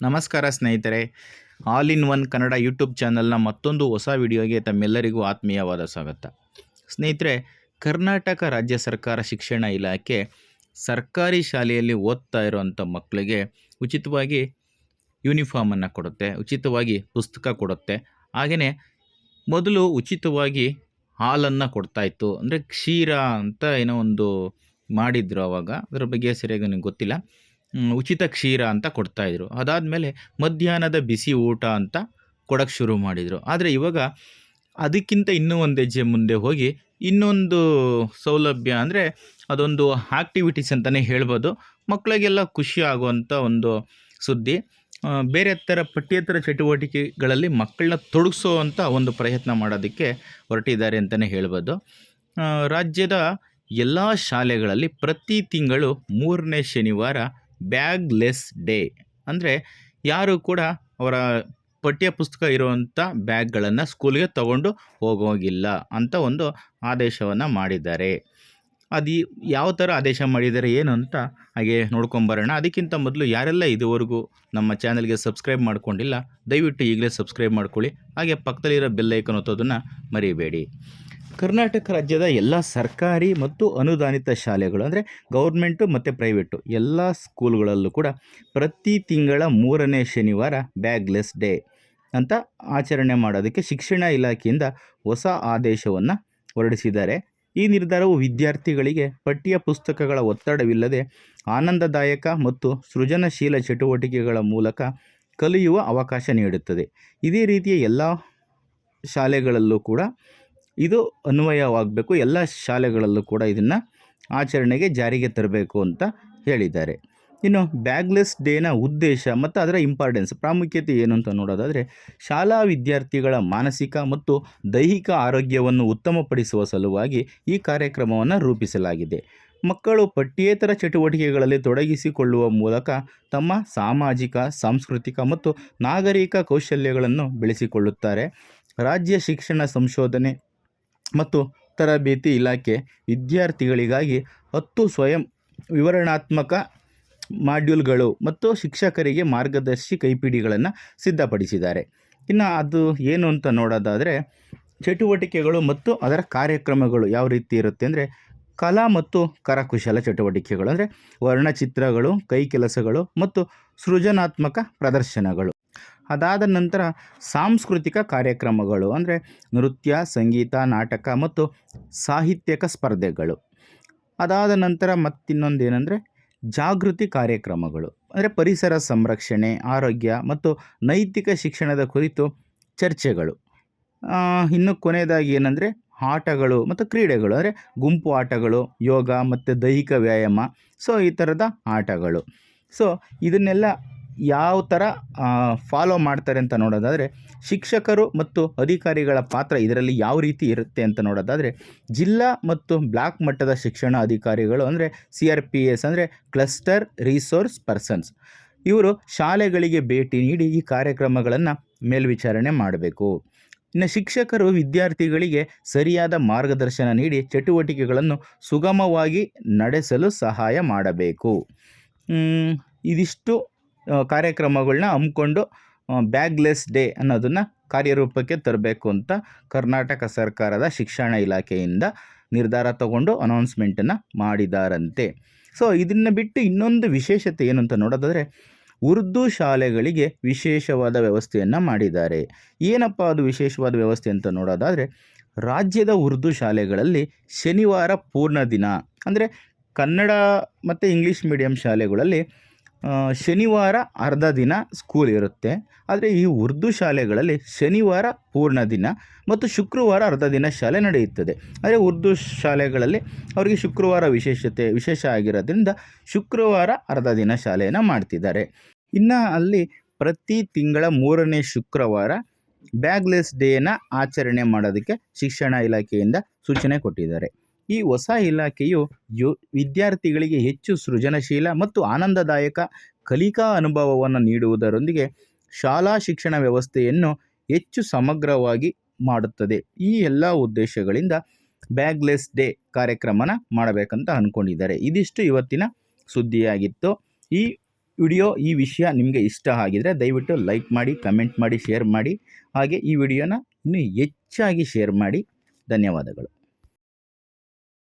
ನಮಸ್ಕಾರ ಸ್ನೇಹಿತರೆ. All in one Kannada YouTube ಚಾನಲ್ನ ಮತ್ತೊಂದು ಹೊಸ ವಿಡಿಯೋಗೆ ತಮ್ಮೆಲ್ಲರಿಗೂ ಆತ್ಮೀಯವಾದ ಸ್ವಾಗತ. ಸ್ನೇಹಿತರೆ, ಕರ್ನಾಟಕ ರಾಜ್ಯ ಸರ್ಕಾರ ಶಿಕ್ಷಣ ಇಲಾಖೆ ಸರ್ಕಾರಿ ಶಾಲೆಯಲ್ಲಿ ಓದ್ತಾ ಇರುವಂಥ ಮಕ್ಕಳಿಗೆ ಉಚಿತವಾಗಿ ಯೂನಿಫಾರ್ಮನ್ನು ಕೊಡುತ್ತೆ, ಉಚಿತವಾಗಿ ಪುಸ್ತಕ ಕೊಡುತ್ತೆ. ಹಾಗೆಯೇ ಮೊದಲು ಉಚಿತವಾಗಿ ಹಾಲನ್ನು ಕೊಡ್ತಾಯಿತ್ತು ಅಂದರೆ ಕ್ಷೀರ ಅಂತ ಏನೋ ಒಂದು ಮಾಡಿದ್ರು ಅವಾಗ. ಅದ್ರ ಬಗ್ಗೆ ಸರಿಯಾಗಿ ನನಗೆ ಗೊತ್ತಿಲ್ಲ. ಉಚಿತ ಕ್ಷೀರ ಅಂತ ಕೊಡ್ತಾಯಿದ್ರು ಅದಾದಮೇಲೆ ಮಧ್ಯಾಹ್ನದ ಬಿಸಿ ಊಟ ಅಂತ ಕೊಡೋಕ್ಕೆ ಶುರು ಮಾಡಿದರು. ಆದರೆ ಇವಾಗ ಅದಕ್ಕಿಂತ ಇನ್ನೂ ಒಂದು ಹೆಜ್ಜೆ ಮುಂದೆ ಹೋಗಿ ಇನ್ನೊಂದು ಸೌಲಭ್ಯ ಅಂದರೆ ಅದೊಂದು ಆ್ಯಕ್ಟಿವಿಟೀಸ್ ಅಂತಲೇ ಹೇಳ್ಬೋದು. ಮಕ್ಕಳಿಗೆಲ್ಲ ಖುಷಿ ಆಗುವಂಥ ಒಂದು ಸುದ್ದಿ. ಬೇರೆ ಥರ ಪಠ್ಯೇತರ ಚಟುವಟಿಕೆಗಳಲ್ಲಿ ಮಕ್ಕಳನ್ನ ತೊಡಗಿಸೋವಂಥ ಒಂದು ಪ್ರಯತ್ನ ಮಾಡೋದಕ್ಕೆ ಹೊರಟಿದ್ದಾರೆ ಅಂತಲೇ ಹೇಳ್ಬೋದು. ರಾಜ್ಯದ ಎಲ್ಲ ಶಾಲೆಗಳಲ್ಲಿ ಪ್ರತಿ ತಿಂಗಳು ಮೂರನೇ ಶನಿವಾರ ಬ್ಯಾಗ್ಲೆಸ್ ಡೇ. ಅಂದರೆ ಯಾರು ಕೂಡ ಅವರ ಪಠ್ಯ ಪುಸ್ತಕ ಇರುವಂಥ ಬ್ಯಾಗ್ಗಳನ್ನು ಸ್ಕೂಲ್ಗೆ ತಗೊಂಡು ಹೋಗೋಗಿಲ್ಲ ಅಂತ ಒಂದು ಆದೇಶವನ್ನು ಮಾಡಿದ್ದಾರೆ. ಅದು ಯಾವ ಥರ ಆದೇಶ ಮಾಡಿದ್ದಾರೆ ಏನು ಅಂತ ಹಾಗೆ ನೋಡ್ಕೊಂಬರೋಣ. ಅದಕ್ಕಿಂತ ಮೊದಲು ಯಾರೆಲ್ಲ ಇದುವರೆಗೂ ನಮ್ಮ ಚಾನಲ್ಗೆ ಸಬ್ಸ್ಕ್ರೈಬ್ ಮಾಡ್ಕೊಂಡಿಲ್ಲ, ದಯವಿಟ್ಟು ಈಗಲೇ ಸಬ್ಸ್ಕ್ರೈಬ್ ಮಾಡ್ಕೊಳ್ಳಿ. ಹಾಗೆ ಪಕ್ಕದಲ್ಲಿರೋ ಬೆಲ್ಲೈಕನ್ ಒತ್ತೋದನ್ನು ಮರಿಬೇಡಿ. ಕರ್ನಾಟಕ ರಾಜ್ಯದ ಎಲ್ಲ ಸರ್ಕಾರಿ ಮತ್ತು ಅನುದಾನಿತ ಶಾಲೆಗಳು, ಅಂದರೆ ಗೌರ್ಮೆಂಟು ಮತ್ತು ಪ್ರೈವೇಟು ಎಲ್ಲ ಸ್ಕೂಲ್ಗಳಲ್ಲೂ ಕೂಡ ಪ್ರತಿ ತಿಂಗಳ ಮೂರನೇ ಶನಿವಾರ ಬ್ಯಾಗ್ಲೆಸ್ ಡೇ ಅಂತ ಆಚರಣೆ ಮಾಡೋದಕ್ಕೆ ಶಿಕ್ಷಣ ಇಲಾಖೆಯಿಂದ ಹೊಸ ಆದೇಶವನ್ನು ಹೊರಡಿಸಿದ್ದಾರೆ. ಈ ನಿರ್ಧಾರವು ವಿದ್ಯಾರ್ಥಿಗಳಿಗೆ ಪಠ್ಯ ಪುಸ್ತಕಗಳ ಒತ್ತಡವಿಲ್ಲದೆ ಆನಂದದಾಯಕ ಮತ್ತು ಸೃಜನಶೀಲ ಚಟುವಟಿಕೆಗಳ ಮೂಲಕ ಕಲಿಯುವ ಅವಕಾಶ ನೀಡುತ್ತದೆ. ಇದೇ ರೀತಿಯ ಎಲ್ಲ ಶಾಲೆಗಳಲ್ಲೂ ಕೂಡ ಇದು ಅನ್ವಯವಾಗಬೇಕು. ಎಲ್ಲ ಶಾಲೆಗಳಲ್ಲೂ ಕೂಡ ಇದನ್ನು ಆಚರಣೆಗೆ ಜಾರಿಗೆ ತರಬೇಕು ಅಂತ ಹೇಳಿದ್ದಾರೆ. ಇನ್ನು ಬ್ಯಾಗ್ಲೆಸ್ ಡೇನ ಉದ್ದೇಶ ಮತ್ತು ಅದರ ಇಂಪಾರ್ಟೆನ್ಸ್ ಪ್ರಾಮುಖ್ಯತೆ ಏನು ಅಂತ ನೋಡೋದಾದರೆ, ಶಾಲಾ ವಿದ್ಯಾರ್ಥಿಗಳ ಮಾನಸಿಕ ಮತ್ತು ದೈಹಿಕ ಆರೋಗ್ಯವನ್ನು ಉತ್ತಮಪಡಿಸುವ ಸಲುವಾಗಿ ಈ ಕಾರ್ಯಕ್ರಮವನ್ನು ರೂಪಿಸಲಾಗಿದೆ. ಮಕ್ಕಳು ಪಠ್ಯೇತರ ಚಟುವಟಿಕೆಗಳಲ್ಲಿ ತೊಡಗಿಸಿಕೊಳ್ಳುವ ಮೂಲಕ ತಮ್ಮ ಸಾಮಾಜಿಕ, ಸಾಂಸ್ಕೃತಿಕ ಮತ್ತು ನಾಗರಿಕ ಕೌಶಲ್ಯಗಳನ್ನು ಬೆಳೆಸಿಕೊಳ್ಳುತ್ತಾರೆ. ರಾಜ್ಯ ಶಿಕ್ಷಣ ಸಂಶೋಧನೆ ಮತ್ತು ತರಬೇತಿ ಇಲಾಖೆ ವಿದ್ಯಾರ್ಥಿಗಳಿಗಾಗಿ ಹತ್ತು ಸ್ವಯಂ ವಿವರಣಾತ್ಮಕ ಮಾಡ್ಯೂಲ್ಗಳು ಮತ್ತು ಶಿಕ್ಷಕರಿಗೆ ಮಾರ್ಗದರ್ಶಿ ಕೈಪಿಡಿಗಳನ್ನು ಸಿದ್ಧಪಡಿಸಿದ್ದಾರೆ. ಇನ್ನು ಅದು ಏನು ಅಂತ ನೋಡೋದಾದರೆ, ಚಟುವಟಿಕೆಗಳು ಮತ್ತು ಅದರ ಕಾರ್ಯಕ್ರಮಗಳು ಯಾವ ರೀತಿ ಇರುತ್ತೆ ಅಂದರೆ, ಕಲಾ ಮತ್ತು ಕರಕುಶಲ ಚಟುವಟಿಕೆಗಳು ಅಂದರೆ ವರ್ಣಚಿತ್ರಗಳು, ಕೈ ಕೆಲಸಗಳು ಮತ್ತು ಸೃಜನಾತ್ಮಕ ಪ್ರದರ್ಶನಗಳು. ಅದಾದ ನಂತರ ಸಾಂಸ್ಕೃತಿಕ ಕಾರ್ಯಕ್ರಮಗಳು ಅಂದರೆ ನೃತ್ಯ, ಸಂಗೀತ, ನಾಟಕ ಮತ್ತು ಸಾಹಿತ್ಯಕ ಸ್ಪರ್ಧೆಗಳು. ಅದಾದ ನಂತರ ಮತ್ತಿನ್ನೊಂದು ಏನಂದರೆ ಜಾಗೃತಿ ಕಾರ್ಯಕ್ರಮಗಳು. ಅಂದರೆ ಪರಿಸರ ಸಂರಕ್ಷಣೆ, ಆರೋಗ್ಯ ಮತ್ತು ನೈತಿಕ ಶಿಕ್ಷಣದ ಕುರಿತು ಚರ್ಚೆಗಳು. ಇನ್ನು ಕೊನೆಯದಾಗಿ ಏನಂದರೆ ಆಟಗಳು ಮತ್ತು ಕ್ರೀಡೆಗಳು, ಅಂದರೆ ಗುಂಪು ಆಟಗಳು, ಯೋಗ ಮತ್ತು ದೈಹಿಕ ವ್ಯಾಯಾಮ. ಸೊ ಈ ಥರದ ಆಟಗಳು. ಸೊ ಇದನ್ನೆಲ್ಲ ಯಾವ ಥರ ಫಾಲೋ ಮಾಡ್ತಾರೆ ಅಂತ ನೋಡೋದಾದರೆ, ಶಿಕ್ಷಕರು ಮತ್ತು ಅಧಿಕಾರಿಗಳ ಪಾತ್ರ ಇದರಲ್ಲಿ ಯಾವ ರೀತಿ ಇರುತ್ತೆ ಅಂತ ನೋಡೋದಾದರೆ, ಜಿಲ್ಲಾ ಮತ್ತು ಬ್ಲಾಕ್ ಮಟ್ಟದ ಶಿಕ್ಷಣ ಅಧಿಕಾರಿಗಳು ಅಂದರೆ ಸಿ ಆರ್ ಪಿ ಎಸ್ ಅಂದರೆ ಕ್ಲಸ್ಟರ್ ರಿಸೋರ್ಸ್ ಪರ್ಸನ್ಸ್ ಇವರು ಶಾಲೆಗಳಿಗೆ ಭೇಟಿ ನೀಡಿ ಈ ಕಾರ್ಯಕ್ರಮಗಳನ್ನು ಮೇಲ್ವಿಚಾರಣೆ ಮಾಡಬೇಕು. ಇನ್ನು ಶಿಕ್ಷಕರು ವಿದ್ಯಾರ್ಥಿಗಳಿಗೆ ಸರಿಯಾದ ಮಾರ್ಗದರ್ಶನ ನೀಡಿ ಚಟುವಟಿಕೆಗಳನ್ನು ಸುಗಮವಾಗಿ ನಡೆಸಲು ಸಹಾಯ ಮಾಡಬೇಕು. ಇದಿಷ್ಟು ಕಾರ್ಯಕ್ರಮಗಳನ್ನ ಹಮ್ಮಿಕೊಂಡು ಬ್ಯಾಗ್ಲೆಸ್ ಡೇ ಅನ್ನೋದನ್ನು ಕಾರ್ಯರೂಪಕ್ಕೆ ತರಬೇಕು ಅಂತ ಕರ್ನಾಟಕ ಸರ್ಕಾರದ ಶಿಕ್ಷಣ ಇಲಾಖೆಯಿಂದ ನಿರ್ಧಾರ ತಗೊಂಡು ಅನೌನ್ಸ್ಮೆಂಟನ್ನು ಮಾಡಿದಾರಂತೆ. ಸೊ ಇದನ್ನು ಬಿಟ್ಟು ಇನ್ನೊಂದು ವಿಶೇಷತೆ ಏನು ಅಂತ ನೋಡೋದಾದರೆ, ಉರ್ದು ಶಾಲೆಗಳಿಗೆ ವಿಶೇಷವಾದ ವ್ಯವಸ್ಥೆಯನ್ನು ಮಾಡಿದ್ದಾರೆ. ಏನಪ್ಪ ಅದು ವಿಶೇಷವಾದ ವ್ಯವಸ್ಥೆ ಅಂತ ನೋಡೋದಾದರೆ, ರಾಜ್ಯದ ಉರ್ದು ಶಾಲೆಗಳಲ್ಲಿ ಶನಿವಾರ ಪೂರ್ಣ ದಿನ. ಅಂದರೆ ಕನ್ನಡ ಮತ್ತು ಇಂಗ್ಲೀಷ್ ಮೀಡಿಯಂ ಶಾಲೆಗಳಲ್ಲಿ ಶನಿವಾರ ಅರ್ಧ ದಿನ ಸ್ಕೂಲ್ ಇರುತ್ತೆ. ಆದರೆ ಈ ಉರ್ದು ಶಾಲೆಗಳಲ್ಲಿ ಶನಿವಾರ ಪೂರ್ಣ ದಿನ ಮತ್ತು ಶುಕ್ರವಾರ ಅರ್ಧ ದಿನ ಶಾಲೆ ನಡೆಯುತ್ತದೆ. ಆದರೆ ಉರ್ದು ಶಾಲೆಗಳಲ್ಲಿ ಅವರಿಗೆ ಶುಕ್ರವಾರ ವಿಶೇಷತೆ, ವಿಶೇಷ ಆಗಿರೋದ್ರಿಂದ ಶುಕ್ರವಾರ ಅರ್ಧ ದಿನ ಶಾಲೆಯನ್ನು ಮಾಡ್ತಿದ್ದಾರೆ. ಇನ್ನು ಅಲ್ಲಿ ಪ್ರತಿ ತಿಂಗಳ ಮೂರನೇ ಶುಕ್ರವಾರ ಬ್ಯಾಗ್ಲೆಸ್ ಡೇನ ಆಚರಣೆ ಮಾಡೋದಕ್ಕೆ ಶಿಕ್ಷಣ ಇಲಾಖೆಯಿಂದ ಸೂಚನೆ ಕೊಟ್ಟಿದ್ದಾರೆ. ಈ ಹೊಸ ಇಲಾಖೆಯು ಯು, ವಿದ್ಯಾರ್ಥಿಗಳಿಗೆ ಹೆಚ್ಚು ಸೃಜನಶೀಲ ಮತ್ತು ಆನಂದದಾಯಕ ಕಲಿಕಾ ಅನುಭವವನ್ನು ನೀಡುವುದರೊಂದಿಗೆ ಶಾಲಾ ಶಿಕ್ಷಣ ವ್ಯವಸ್ಥೆಯನ್ನು ಹೆಚ್ಚು ಸಮಗ್ರವಾಗಿ ಮಾಡುತ್ತದೆ. ಈ ಎಲ್ಲ ಉದ್ದೇಶಗಳಿಂದ ಬ್ಯಾಗ್ಲೆಸ್ ಡೇ ಕಾರ್ಯಕ್ರಮನ ಮಾಡಬೇಕಂತ ಅಂದ್ಕೊಂಡಿದ್ದಾರೆ. ಇದಿಷ್ಟು ಇವತ್ತಿನ ಸುದ್ದಿಯಾಗಿತ್ತು. ಈ ವಿಡಿಯೋ, ಈ ವಿಷಯ ನಿಮಗೆ ಇಷ್ಟ ಆಗಿದರೆ ದಯವಿಟ್ಟು ಲೈಕ್ ಮಾಡಿ, ಕಮೆಂಟ್ ಮಾಡಿ, ಶೇರ್ ಮಾಡಿ. ಹಾಗೆ ಈ ವಿಡಿಯೋನ ಇನ್ನೂ ಹೆಚ್ಚಾಗಿ ಶೇರ್ ಮಾಡಿ. ಧನ್ಯವಾದಗಳು.